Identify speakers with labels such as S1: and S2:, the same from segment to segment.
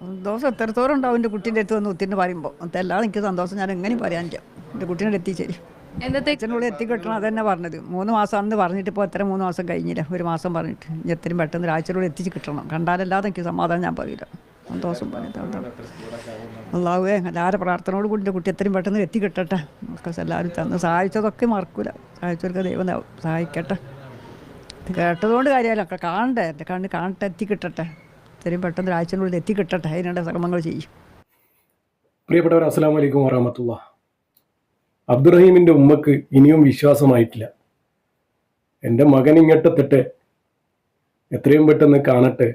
S1: സന്തോഷം എത്രത്തോളം ഉണ്ടാവും എന്റെ കുട്ടീന്റെ അടുത്ത് വന്ന് ഒത്തിരി പറയുമ്പോൾ. അതെല്ലാം എനിക്ക് സന്തോഷം. ഞാൻ എങ്ങനെയും പറയാനില്ല എന്റെ കുട്ടീനെ എത്തിച്ചേരും
S2: എന്നത്തെ
S1: അച്ഛനുള്ളിൽ എത്തിക്കിട്ടണം അതന്നെ പറഞ്ഞത്. മൂന്ന് മാസമാണെന്ന് പറഞ്ഞിട്ട് ഇപ്പോൾ എത്ര മൂന്ന് മാസം കഴിഞ്ഞില്ല? ഒരു മാസം പറഞ്ഞിട്ട്. ഇനി എത്രയും പെട്ടെന്ന് ഒരാഴ്ചയിലൂടെ എത്തിച്ച് കിട്ടണം. കണ്ടാലല്ലാതെ എനിക്ക് സമാധാനം ഞാൻ പറയില്ല. സന്തോഷം പറഞ്ഞിട്ട് അള്ളാഹുവേ എല്ലാവരും പ്രാർത്ഥനയോട് കൂടി എന്റെ കുട്ടി എത്രയും പെട്ടെന്ന് എത്തി കിട്ടട്ടെ നമുക്ക് എല്ലാവരും തന്ന് സഹായിച്ചതൊക്കെ മറക്കൂല. സഹായിച്ചവർക്ക് ദൈവം സഹായിക്കട്ടെ. കേട്ടതുകൊണ്ട് കാര്യമല്ല. ഒക്കെ കാണണ്ടേ? എന്റെ കണ്ണ് കാണട്ടെ എത്തി കിട്ടട്ടെ എത്രയും പെട്ടെന്ന് ഒരാഴ്ചയിനുള്ളിൽ എത്തി കിട്ടട്ടെ അതിനുള്ള ശ്രമങ്ങൾ ചെയ്യും.
S3: പ്രിയപ്പെട്ടവർ അസ്സാം വലൈക്കും വറഹമത്തുള്ള. അബ്ദുറഹീമിന്റെ ഉമ്മക്ക് ഇനിയും വിശ്വാസമായിട്ടില്ല. എന്റെ മകൻ ഇങ്ങോട്ടെത്തട്ടെ എത്രയും പെട്ടെന്ന് കാണട്ടെ.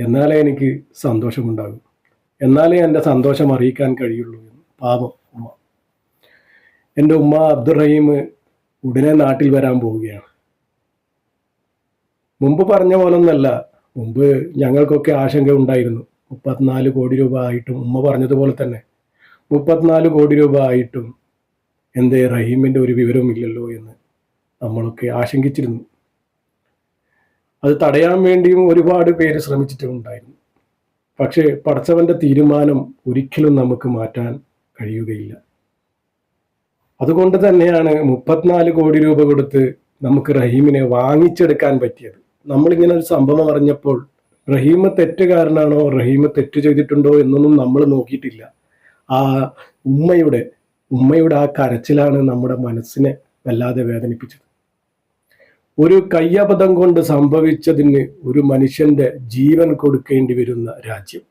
S3: എന്നാലേ എനിക്ക് സന്തോഷമുണ്ടാകും. എന്നാലേ എന്റെ സന്തോഷം അറിയിക്കാൻ കഴിയുള്ളൂ എന്ന്. പാപം ഉമ്മ. എന്റെ ഉമ്മ അബ്ദുറഹീം ഉടനെ നാട്ടിൽ വരാൻ പോവുകയാണ്. മുമ്പ് പറഞ്ഞ പോലൊന്നല്ല മുമ്പ് ഞങ്ങൾക്കൊക്കെ ആശങ്ക ഉണ്ടായിരുന്നു. മുപ്പത്തിനാല് കോടി രൂപ ആയിട്ടും ഉമ്മ പറഞ്ഞതുപോലെ തന്നെ. മുപ്പത്തിനാല് കോടി രൂപ ആയിട്ടും എന്തേ റഹീമിന്റെ ഒരു വിവരവുമില്ലല്ലോ എന്ന് നമ്മളൊക്കെ ആശങ്കിച്ചിരുന്നു. അത് തടയാൻ വേണ്ടിയും ഒരുപാട് പേര് ശ്രമിച്ചിട്ടുണ്ടായിരുന്നു പക്ഷേ പടച്ചവന്റെ തീരുമാനം ഒരിക്കലും നമുക്ക് മാറ്റാൻ കഴിയുകയില്ല. അതുകൊണ്ട് തന്നെയാണ് മുപ്പത്തിനാല് കോടി രൂപ കൊടുത്ത് നമുക്ക് റഹീമിനെ വാങ്ങിച്ചെടുക്കാൻ പറ്റിയത്. നമ്മളിങ്ങനെ ഒരു സംഭവം അറിഞ്ഞപ്പോൾ റഹീമ തെറ്റുകാരനാണോ റഹീമ തെറ്റ് ചെയ്തിട്ടുണ്ടോ എന്നൊന്നും നമ്മൾ നോക്കിയിട്ടില്ല. ആ ഉമ്മയുടെ ഉമ്മയുടെ ആ കരച്ചിലാണ് നമ്മുടെ മനസ്സിനെ വല്ലാതെ വേദനിപ്പിച്ചത്. ഒരു കയ്യബദ്ധം കൊണ്ട് സംഭവിച്ചതിന് ഒരു മനുഷ്യന്റെ ജീവൻ കൊടുക്കേണ്ടി വരുന്ന രാജ്യം.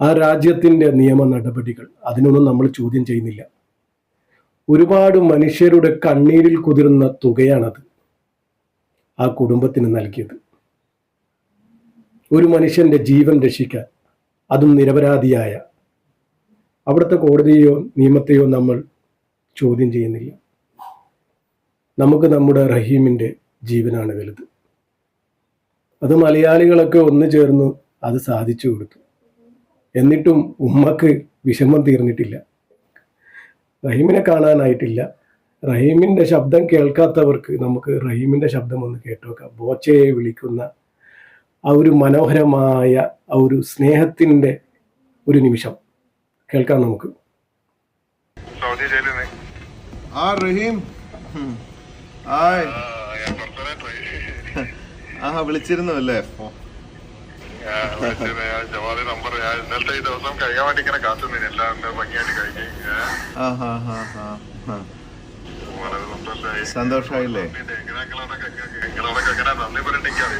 S3: ആ രാജ്യത്തിന്റെ നിയമ നടപടികൾ അതിനൊന്നും നമ്മൾ ചോദ്യം ചെയ്യുന്നില്ല. ഒരുപാട് മനുഷ്യരുടെ കണ്ണീരിൽ കുതിരുന്ന തുകയാണത്. ആ കുടുംബത്തിന് നൽകിയത്. ഒരു മനുഷ്യന്റെ ജീവൻ രക്ഷിക്കാൻ അതും നിരപരാധിയായ അവിടുത്തെ കോടതിയോ നിയമത്തെയോ നമ്മൾ ചോദ്യം ചെയ്യുന്നില്ല. നമുക്ക് നമ്മുടെ റഹീമിന്റെ ജീവനാണ് വലുത്. അത് മലയാളികളൊക്കെ ഒന്നു ചേർന്ന് അത് സാധിച്ചു കൊടുത്തു. എന്നിട്ടും ഉമ്മക്ക് വിഷമം തീർന്നിട്ടില്ല. റഹീമിനെ കാണാനായിട്ടില്ല. റഹീമിന്റെ ശബ്ദം കേൾക്കാത്തവർക്ക് നമുക്ക് റഹീമിന്റെ ശബ്ദം ഒന്ന് കേട്ടോക്കാം. ബോച്ചയെ വിളിക്കുന്ന ആ ഒരു മനോഹരമായ ആ ഒരു സ്നേഹത്തിന്റെ ഒരു നിമിഷം കേൾക്കാം നമുക്ക്.
S4: സൗദി ജയിലിൽ
S5: ആ റഹീം. ഹും. ഹായ്. ആ വിളിച്ചിരുന്നു അല്ലേ
S4: ജവാദി നമ്പർ ഇന്നലത്തെ ഈ ദിവസം കഴിയാൻ വേണ്ടി ഇങ്ങനെ കാത്തുനിന്നു. എല്ലാം ഒന്ന് ഭംഗിയായിട്ട് കഴിഞ്ഞ്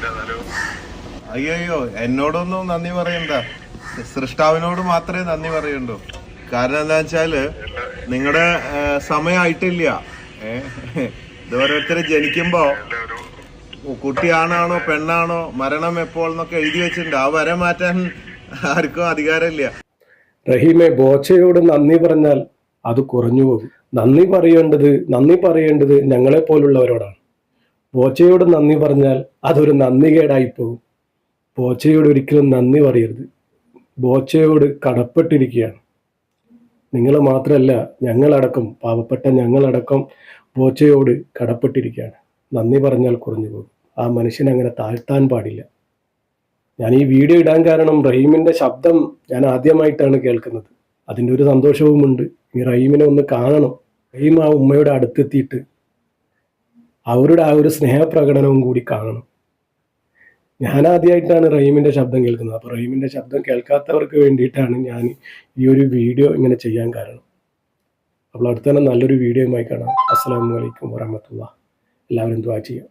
S4: എന്നാലും.
S5: അയ്യോ എന്നോടൊന്നും നന്ദി പറയണ്ട. സൃഷ്ടാവിനോട് മാത്രമേ നന്ദി പറയണ്ടൂ. കാരണം എന്താ വെച്ചാൽ നിങ്ങളുടെ സമയമായിട്ടില്ല ഇത് ഓരോരുത്തര് ജനിക്കുമ്പോ കുട്ടിയാണാണോ പെണ്ണാണോ മരണം എപ്പോൾ എന്നൊക്കെ എഴുതി വെച്ചിട്ടുണ്ട്. ആ വരെ മാറ്റാൻ ആർക്കും അധികാരമില്ല.
S3: റഹീമെ ബോച്ചയോട് നന്ദി പറഞ്ഞാൽ അത് കുറഞ്ഞു പോകും. നന്ദി പറയേണ്ടത് നന്ദി പറയേണ്ടത് ഞങ്ങളെ പോലുള്ളവരോടാണ്. പോച്ചയോട് നന്ദി പറഞ്ഞാൽ അതൊരു നന്ദികേടായി പോകും. ബോച്ചയോട് ഒരിക്കലും നന്ദി പറയരുത്. ബോച്ചയോട് കടപ്പെട്ടിരിക്കുകയാണ്. നിങ്ങൾ മാത്രമല്ല ഞങ്ങളടക്കം പാവപ്പെട്ട ഞങ്ങളടക്കം ബോച്ചയോട് കടപ്പെട്ടിരിക്കുകയാണ്. നന്ദി പറഞ്ഞാൽ കുറഞ്ഞു പോകും. ആ മനുഷ്യനെ അങ്ങനെ താഴ്ത്താൻ പാടില്ല. ഞാൻ ഈ വീഡിയോ ഇടാൻ കാരണം റഹീമിന്റെ ശബ്ദം ഞാൻ ആദ്യമായിട്ടാണ് കേൾക്കുന്നത്. അതിന്റെ ഒരു സന്തോഷവുമുണ്ട്. ഈ റഹീമിനെ ഒന്ന് കാണണം. റഹീം ആ ഉമ്മയുടെ അടുത്തെത്തിയിട്ട് അവരുടെ ആ ഒരു സ്നേഹപ്രകടനവും കൂടി കാണണം. ഞാൻ ആദ്യമായിട്ടാണ് റഹീമിന്റെ ശബ്ദം കേൾക്കുന്നത്. അപ്പോൾ റഹീമിന്റെ ശബ്ദം കേൾക്കാത്തവർക്ക് വേണ്ടിയിട്ടാണ് ഞാൻ ഈ ഒരു വീഡിയോ ഇങ്ങനെ ചെയ്യാൻ കാരണം. അപ്പോൾ അടുത്ത തന്നെ നല്ലൊരു വീഡിയോയുമായി കാണാം. അസ്സാം വലൈക്കും വറഹമത്തുള്ള എല്ലാവരും ദ്വാ ചെയ്യാം